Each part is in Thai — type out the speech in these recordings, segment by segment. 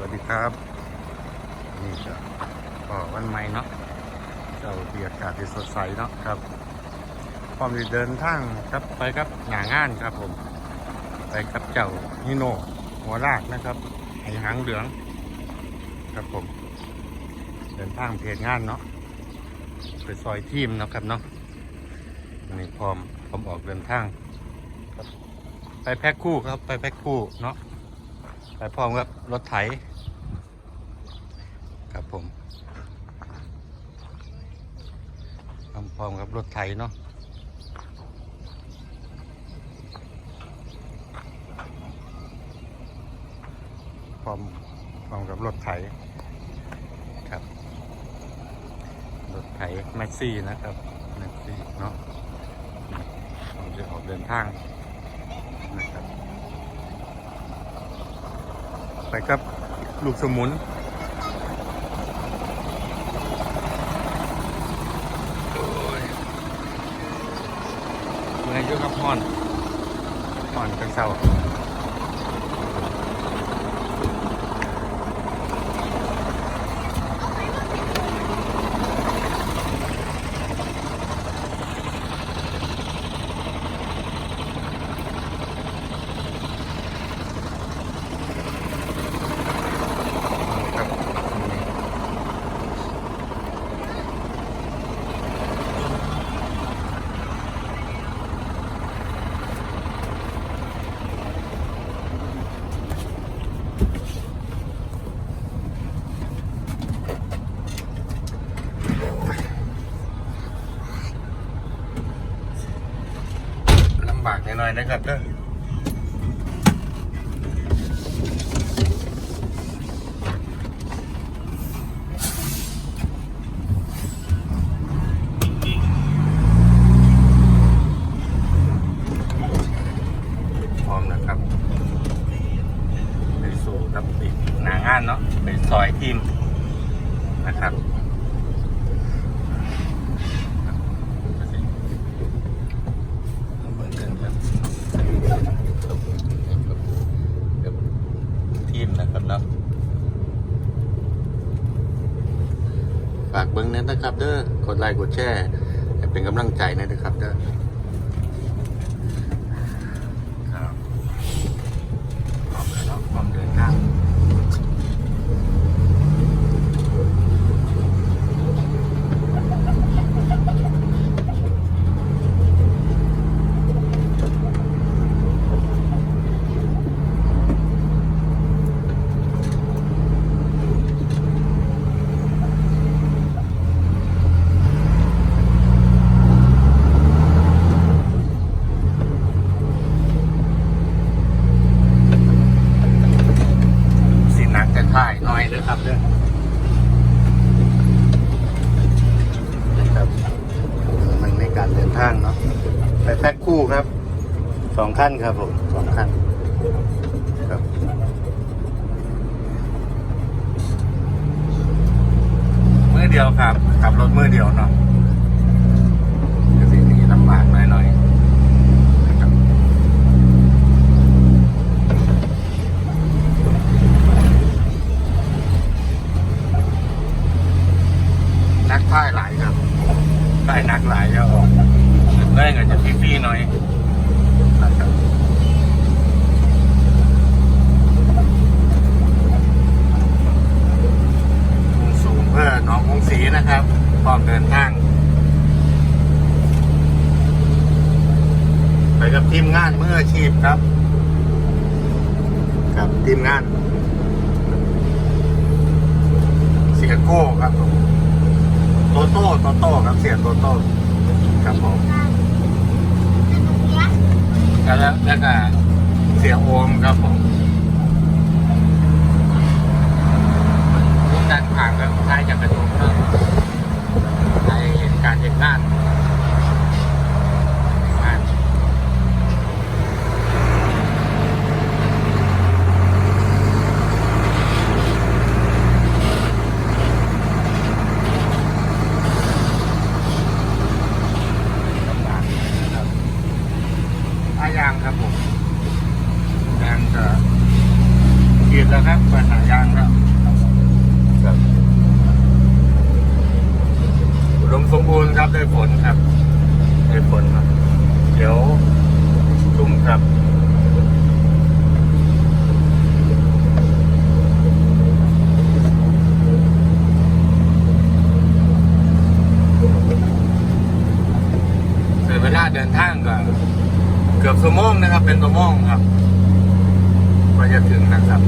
สวัสดีครับ นี่ก็ก็วันใหม่เนาะเจ้าเบียากาศที่สดใสเนาะครับพร้อมที่เดินทางครับไปครับหางานครับผม ไปกับเจ้าฮิโนหัวลากนะครับไอหางเหลือง ครับผม เดินทางเพจงานเนาะไปซอยทีมนะครับเนาะนี่พร้อมผมออกเดินทางไปแพ็คคู่ครับ ไปแพ็คคู่เนาะไปพร้อมกับรถไถ ครับผมพร้อมกับรถไถเนาะพร้อมพร้อมกับรถไถครับ รถไถแม็กซี่นะครับแม็กซี่เนาะผมจะออกเดินทางนะครับ ไปครับลูกสมุน อยู่กับพ่อนพ่อนกันเศร้าครับ ลำบากหน่อยๆนะครับเด้อพร้อมนะครับไปสู่กับอีกหนางานเนาะไปซอยทีมนะครับ เหมือนกันครับกับทีมนะครับเนาะ ฝากเบิ้งนั้นนะครับ เด้อกดไลค์กดแชร์เป็นกำลังใจนะครับเด้อครับพร้อมแล้วเนาะพร้อมเดินทางสินักจะถ่ายน้ อยเด้อครับเด้อครับมันในการเดินทางเนาะไปแพ็คคู่ครับสองขั้นครับผมสองขั้นครับมือเดียวครับขับรถมือเดียวเนาะ นักท่ายหลายครับ ได้นักหลายก็ออกได้เงินจะฟรีๆหน่อยสูงเพื่อน้องกรุงศรีนะครับพร้อมเดินทางไปกับทีมงานเมืออาชีพครับ กับทีมงาน เสียโก้ครับผม ตโต้โตโต้ครับเสียโตโต้ครับผมแล้วแล้วก็เสียโอมครับผมทุกด้านผ่านกับท้ายจากกระจกครับให้เห็นการเห็นงานงาน ลำบากนะครับอายางครับผมยางจะ ขีด แล้วครับปัญหายางแล้วครับอุดมสมบูรณ์ครับได้ผลครับ ได้ผลครับเดี๋ยวชุ่มครับเวลาเดินทางก็เกือบชั่วโมงนะครับ เป็นชั่วโมงครับก ว่าจะถึงนะครับ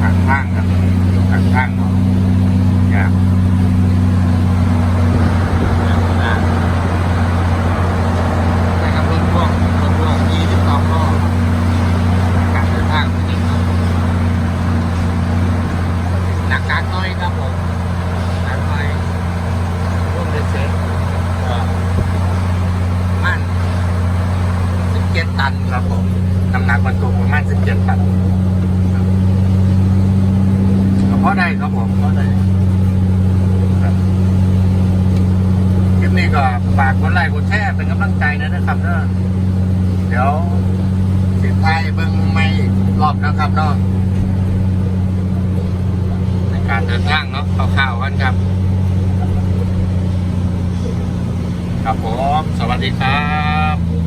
ข้างข้างครับอยู่ข้างข้างเนาะอยากนะครับรถพ่วงรถพ่วงยี่สิบสองล้อการเดินทางจริงครับหนักการน้อย ครับผมหนักน้อยร่วมเดือนเซนก็มันสิบเจ็ดตันครับผมน้ำหนักบรรทุกประมาณสิบเจ็ดตันเพราะได้ครับผมเพราะได้คลิปนี้ก็ฝากกดไลค์กดแชร์เป็นกำลังใจนะนะครับเนอะเดี๋ยวสิไทยเบิ้งไม่รอบนะครับเนาะ การเดินทางเนาะข่าวๆกันครับ ครับผม สวัสดีครับ